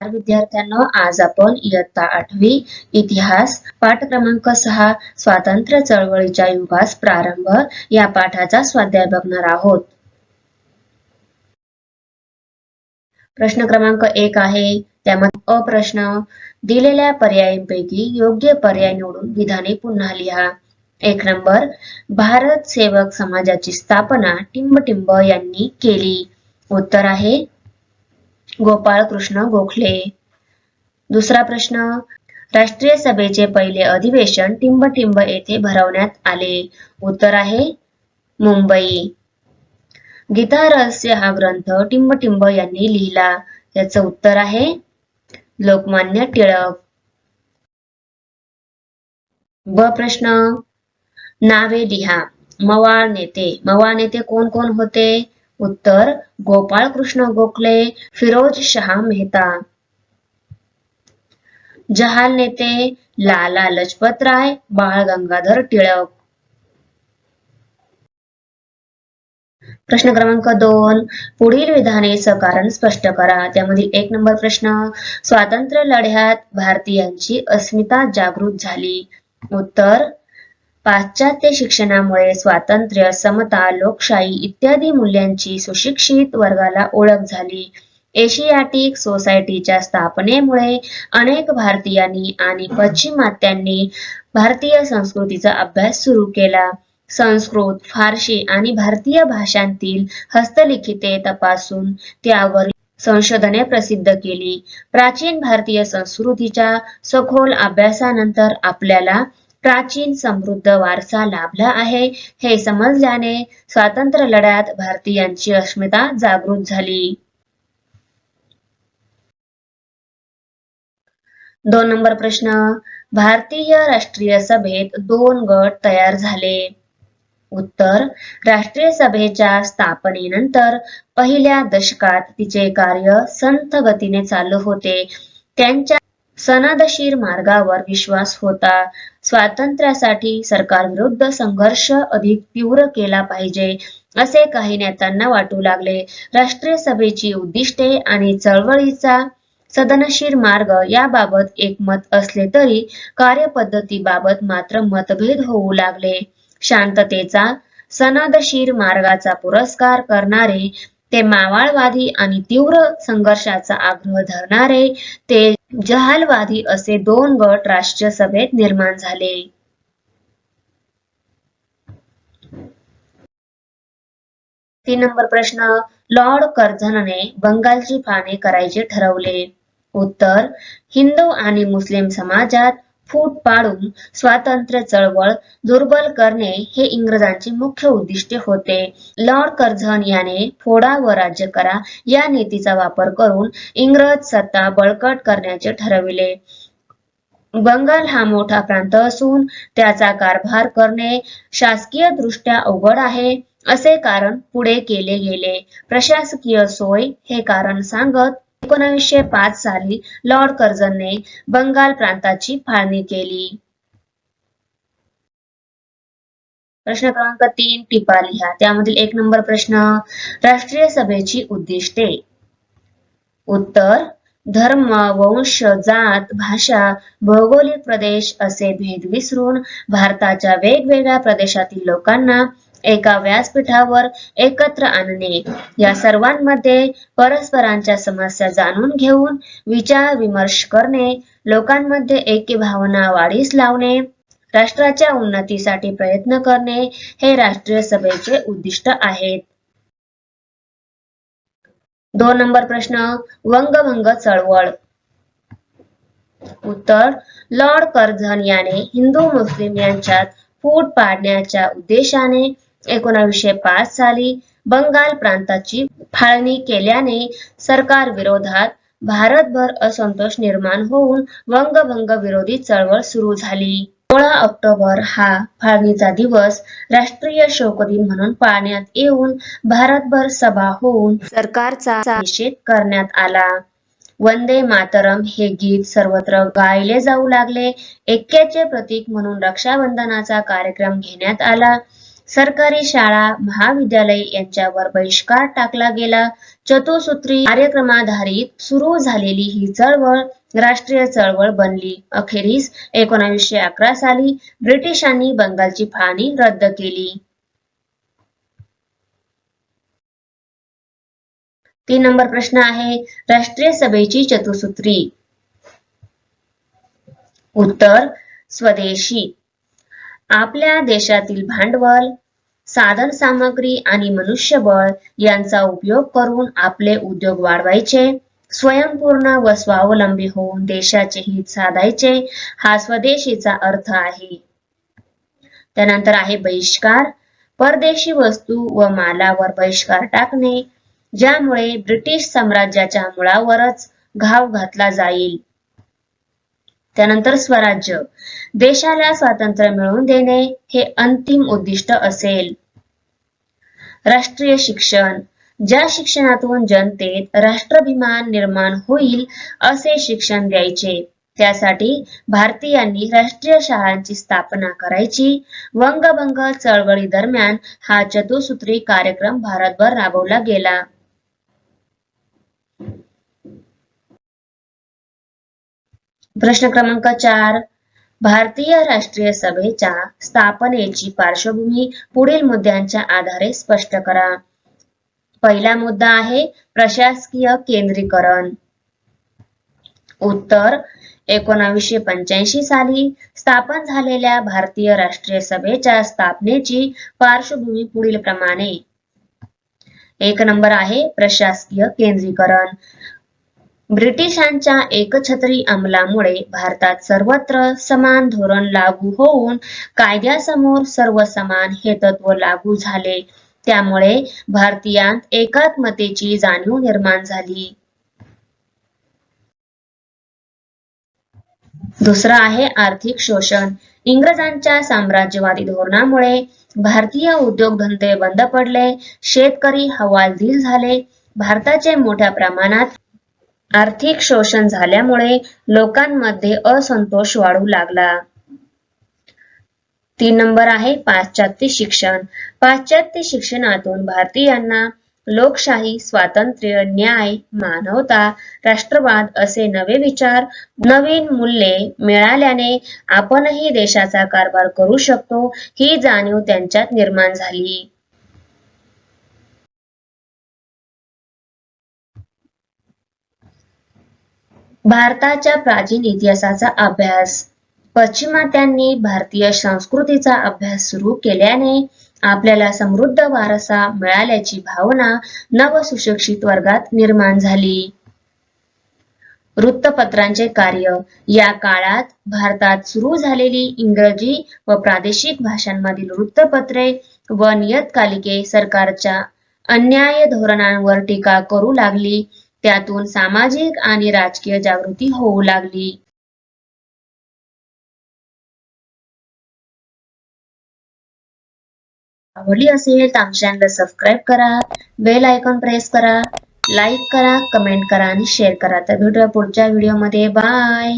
नमस्कार विद्यार्थ्यांनो आज आपण इयत्ता आठवी इतिहास पाठ क्रमांक सहा स्वातंत्र्य चळवळीच्या युगास प्रारंभ या पाठाचा स्वाध्याय बघणार आहोत. प्रश्न क्रमांक एक आहे त्यामध्ये अ प्रश्न दिलेल्या पर्यायांपैकी योग्य पर्याय निवडून विधाने पुन्हा लिहा. एक नंबर भारत सेवक समाजाची स्थापना टिंबटिंब यांनी केली. उत्तर आहे गोपाळ कृष्ण गोखले. दुसरा प्रश्न राष्ट्रीय सभेचे पहिले अधिवेशन टिंबटिंब येथे भरवण्यात आले. उत्तर आहे मुंबई. गीता रहस्य हा ग्रंथ टिंबटिंब यांनी लिहिला. याचं उत्तर आहे लोकमान्य टिळक. ब प्रश्न नावे लिहा. मवाळ नेते. मवाळ नेते कोण कोण होते? उत्तर गोपाळ कृष्ण गोखले फिरोज शहा मेहता. जहाल नेते लाला लजपत राय बाळ गंगाधर टिळक. प्रश्न क्रमांक दोन पुढील विधाने सकारण स्पष्ट करा. त्यामधील एक नंबर प्रश्न स्वातंत्र्य लढ्यात भारतीयांची अस्मिता जागृत झाली. उत्तर पाश्चात्य शिक्षणामुळे स्वातंत्र्य समता लोकशाही इत्यादी मूल्यांची सुशिक्षित वर्गाला ओळख झाली. एशियाटिक सोसायटीच्या स्थापनेमुळे अनेक भारतीयांनी आणि पश्चिमात्यांनी भारतीय संस्कृतीचा अभ्यास सुरू केला. संस्कृत फारशी आणि भारतीय भाषांतील हस्तलिखिते तपासून त्यावर संशोधने प्रसिद्ध केली. प्राचीन भारतीय संस्कृतीच्या सखोल अभ्यासानंतर आपल्याला प्राचीन समृद्ध वारसा लाभला आहे. हे समजल्याने स्वातंत्र्य लढ्यात भारतीयांची अस्मिता जागृत झाली. दोन नंबर प्रश्न. भारतीय राष्ट्रीय सभेत दोन गट तयार झाले. उत्तर. राष्ट्रीय सभेच्या स्थापनेनंतर पहिल्या दशकात तिचे कार्य संथ गतीने चालू होते. त्यांच्या सनदशीर मार्गावर विश्वास होता. स्वातंत्र्यासाठी सरकारविरुद्ध संघर्ष अधिक तीव्र केला पाहिजे असे काही नेत्यांना वाटू लागले. राष्ट्रीय सभेची उद्दिष्टे आणि चळवळीचा सदनशीर मार्ग याबाबत एकमत असले तरी कार्यपद्धतीबाबत मात्र मतभेद होऊ लागले. शांततेचा सनदशीर मार्गाचा पुरस्कार करणारे ते मावाळवादी आणि तीव्र संघर्षाचा आग्रह धरणारे ते जहालवादी असे दोन गट राष्ट्रीय सभेत निर्माण झाले. तीन नंबर प्रश्न लॉर्ड कर्झनने बंगालची फाळणी करायचे ठरवले. उत्तर हिंदू आणि मुस्लिम समाजात फूट पाडून स्वातंत्र्य चळवळ दुर्बल करणे हे इंग्रजांचे मुख्य उद्दिष्ट होते. लॉर्ड कर्झन याने फोडा व राज्य करा या नीतीचा वापर करून इंग्रज सत्ता बळकट करण्याचे ठरविले. बंगाल हा मोठा प्रांत असून त्याचा कारभार करणे शासकीय दृष्ट्या अवघड आहे असे कारण पुढे केले गेले. प्रशासकीय सोय हे कारण सांगत एकोणीसशे पाच साली लॉर्ड कर्झनने बंगाल प्रांताची फाळणी केली. प्रश्न क्रमांक तीन टिपा लिहा. त्यामधील एक नंबर प्रश्न राष्ट्रीय सभेची उद्दिष्टे. उत्तर धर्म वंश जात भाषा भौगोलिक प्रदेश असे भेद विसरून भारताच्या वेगवेगळ्या प्रदेशातील लोकांना एका व्यासपीठावर एकत्र आणणे. या सर्वांमध्ये परस्परांच्या समस्या जाणून घेऊन विचार विमर्श करणे लोकांमध्ये एकी भावना वाढीस लावणे राष्ट्राच्या उन्नतीसाठी प्रयत्न करणे हे राष्ट्रीय सभेचे उद्दिष्ट आहेत. दोन नंबर प्रश्न वंगभंग चळवळ. उत्तर लॉर्ड कर्झन याने हिंदू मुस्लिम यांच्यात फूट पाडण्याच्या उद्देशाने एकोणावीसशे पाच साली बंगाल प्रांताची फाळणी केल्याने सरकार विरोधात भारतभर असंतोष निर्माण होऊन वंगभंग विरोधी चळवळ सुरू झाली. सोळा ऑक्टोबर हा फाळणीचा दिवस राष्ट्रीय शोक दिन म्हणून पाळण्यात येऊन भारतभर सभा होऊन सरकारचा निषेध करण्यात आला. वंदे मातरम हे गीत सर्वत्र गायले जाऊ लागले. ऐक्याचे प्रतीक म्हणून रक्षाबंधनाचा कार्यक्रम घेण्यात आला. सरकारी शाळा महाविद्यालय यांच्यावर बहिष्कार टाकला गेला. चतुसूत्री कार्यक्रमाधारित सुरू झालेली ही चळवळ राष्ट्रीय चळवळ बनली. अखेरीस एकोणावीसशे अकरा साली ब्रिटिशांनी बंगालची फाळणी रद्द केली. तीन नंबर प्रश्न आहे राष्ट्रीय सभेची चतुसूत्री. उत्तर स्वदेशी. आपल्या देशातील भांडवल साधन सामग्री आणि मनुष्यबळ यांचा उपयोग करून आपले उद्योग वाढवायचे स्वयंपूर्ण व स्वावलंबी होऊन देशाचे हित साधायचे हा स्वदेशीचा अर्थ आहे. त्यानंतर आहे बहिष्कार. परदेशी वस्तू व मालावर बहिष्कार टाकणे ज्यामुळे ब्रिटिश साम्राज्याच्या मुळावरच घाव घातला जाईल. त्यानंतर स्वराज्य. देशाला स्वातंत्र्य मिळवून देणे हे अंतिम उद्दिष्ट असेल. राष्ट्रीय शिक्षण. ज्या शिक्षणातून जनतेत राष्ट्राभिमान निर्माण होईल असे शिक्षण द्यायचे. त्यासाठी भारतीयांनी राष्ट्रीय शाळांची स्थापना करायची. वंगभंग चळवळी दरम्यान हा चतुसूत्री कार्यक्रम भारतभर राबवला गेला. प्रश्न क्रमांक चार. भारतीय राष्ट्रीय सभेच्या स्थापनेची पार्श्वभूमी पुढील मुद्द्यांच्या आधारे स्पष्ट करा. पहिला मुद्दा आहे प्रशासकीय केंद्रीकरण. उत्तर एकोणावीसशे पंच्याऐंशी साली स्थापन झालेल्या भारतीय राष्ट्रीय सभेच्या स्थापनेची पार्श्वभूमी पुढील प्रमाणे एक नंबर आहे प्रशासकीय केंद्रीकरण. ब्रिटिशांच्या एकछत्री अंमलामुळे भारतात सर्वत्र समान धोरण लागू होऊन कायद्यासमोर सर्व समान हे तत्व लागू झाले. त्यामुळे भारतीयांत एकात्मतेची जाणीव निर्माण झाली. दुसरं आहे आर्थिक शोषण. इंग्रजांच्या साम्राज्यवादी धोरणामुळे भारतीय उद्योगधंदे बंद पडले शेतकरी हवालदिल झाले. भारताचे मोठ्या प्रमाणात आर्थिक शोषण झाल्यामुळे लोकांमध्ये असंतोष वाढू लागला. तीन नंबर आहे पाश्चात्य शिक्षण. पाश्चात्य शिक्षणातून भारतीयांना लोकशाही स्वातंत्र्य न्याय मानवता राष्ट्रवाद असे नवे विचार नवीन मूल्ये मिळाल्याने आपणही देशाचा कारभार करू शकतो ही जाणीव त्यांच्यात निर्माण झाली. भारताच्या प्राचीन इतिहासाचा अभ्यास. पश्चिमात्यांनी भारतीय संस्कृतीचा अभ्यास सुरू केल्याने आपल्याला समृद्ध वारसा मिळाल्याची भावना नवसुशिक्षित वर्गात निर्माण झाली. वृत्तपत्रांचे कार्य. या काळात भारतात सुरू झालेली इंग्रजी व प्रादेशिक भाषांमधील वृत्तपत्रे व नियतकालिके सरकारच्या अन्याय धोरणांवर टीका करू लागली. त्यातून सामाजिक आणि राजकीय जागृती होऊ लागली. आवडली असेल तर आमच्या चॅनल सबस्क्राईब करा बेल आयकॉन प्रेस करा लाईक करा कमेंट करा आणि शेअर करा. तर भेटूया पुढच्या व्हिडिओमध्ये बाय